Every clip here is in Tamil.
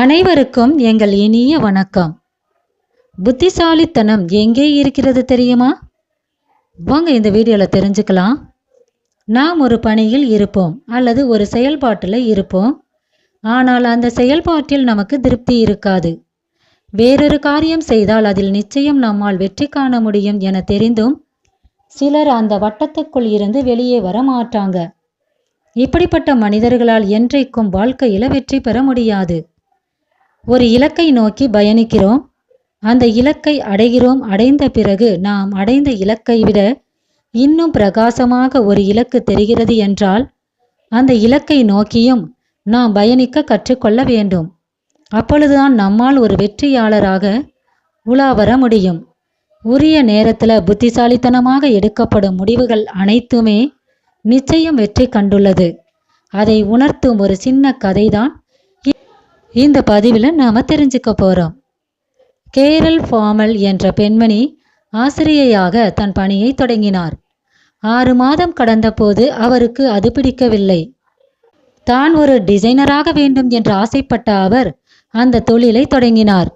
அனைவருக்கும் எங்கள் இனிய வணக்கம். புத்திசாலித்தனம் எங்கே இருக்கிறது தெரியுமா? வாங்க இந்த வீடியோவில் தெரிஞ்சுக்கலாம். நாம் ஒரு பணியில் இருப்போம் அல்லது ஒரு செயல்பாட்டில் இருப்போம். ஆனால் அந்த செயல்பாட்டில் நமக்கு திருப்தி இருக்காது. வேறொரு காரியம் செய்தால் அதில் நிச்சயம் நம்மால் வெற்றி காண முடியும் என தெரிந்தும் சிலர் அந்த வட்டத்துக்குள் இருந்து வெளியே வர மாட்டாங்க. இப்படிப்பட்ட மனிதர்களால் என்றைக்கும் வாழ்க்கையில வெற்றி பெற முடியாது. ஒரு இலக்கை நோக்கி பயணிக்கிறோம். அந்த இலக்கை அடைகிறோம். அடைந்த பிறகு நாம் அடைந்த இலக்கை விட இன்னும் பிரகாசமாக ஒரு இலக்கு தெரிகிறது என்றால் அந்த இலக்கை நோக்கியும் நாம் பயணிக்க கற்றுக்கொள்ள வேண்டும். அப்பொழுதுதான் நம்மால் ஒரு வெற்றியாளராக உலா வர முடியும். உரிய நேரத்தில் புத்திசாலித்தனமாக எடுக்கப்படும் முடிவுகள் அனைத்துமே நிச்சயம் வெற்றி கண்டுள்ளது. அதை உணர்த்தும் ஒரு சின்ன கதைதான் இந்த பதிவில் நாம் தெரிஞ்சுக்க போகிறோம் கேரல் ஃபார்மல் என்ற பெண்மணி ஆசிரியையாக தன் பணியை தொடங்கினார். ஆறு மாதம் கடந்தபோது அவருக்கு அது பிடிக்கவில்லை. தான் ஒரு டிசைனராக வேண்டும் என்று ஆசைப்பட்ட அவர் அந்த தொழிலை தொடங்கினார்.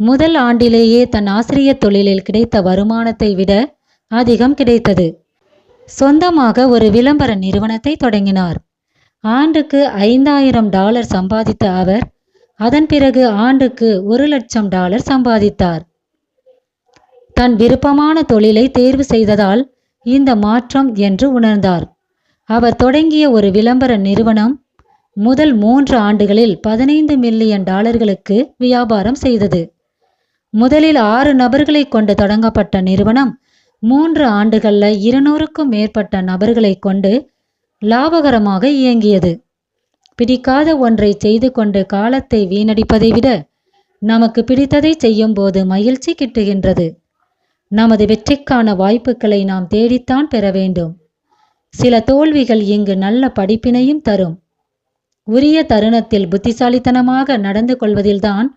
முதல் ஆண்டிலேயே தன் ஆசிரியர் தொழிலில் கிடைத்த வருமானத்தை விட அதிகம் கிடைத்தது. சொந்தமாக ஒரு விளம்பர நிறுவனத்தை தொடங்கினார். ஆண்டுக்கு ஐந்தாயிரம் டாலர் சம்பாதித்த அவர் அதன் பிறகு ஆண்டுக்கு ஒரு லட்சம் டாலர் சம்பாதித்தார். தன் விருப்பமான தொழிலை தேர்வு செய்ததால் இந்த மாற்றம் என்று உணர்ந்தார். அவர் தொடங்கிய ஒரு விளம்பர நிறுவனம் முதல் மூன்று ஆண்டுகளில் பதினைந்து மில்லியன் டாலர்களுக்கு வியாபாரம் செய்தது. முதலில் ஆறு நபர்களை கொண்டு தொடங்கப்பட்ட நிறுவனம் மூன்று ஆண்டுகளில் இருநூறுக்கும் மேற்பட்ட நபர்களை கொண்டு லாபகரமாக இயங்கியது. பிடிக்காத ஒன்றை செய்து கொண்டு காலத்தை வீணடிப்பதை விட நமக்கு பிடித்ததை செய்யும்போது மகிழ்ச்சி கிட்டுகின்றது. நமது வெற்றிக்கான வாய்ப்புகளை நாம் தேடித்தான் பெற வேண்டும். சில தோல்விகள் இங்கு நல்ல படிப்பினையும் தரும். உரிய தருணத்தில் புத்திசாலித்தனமாக நடந்து கொள்வதில்தான்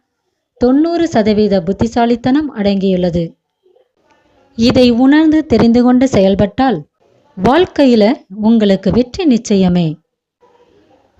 தொண்ணூறு சதவீத புத்திசாலித்தனம் அடங்கியுள்ளது. இதை உணர்ந்து தெரிந்து கொண்டு செயல்பட்டால் வாழ்க்கையில உங்களுக்கு வெற்றி நிச்சயமே.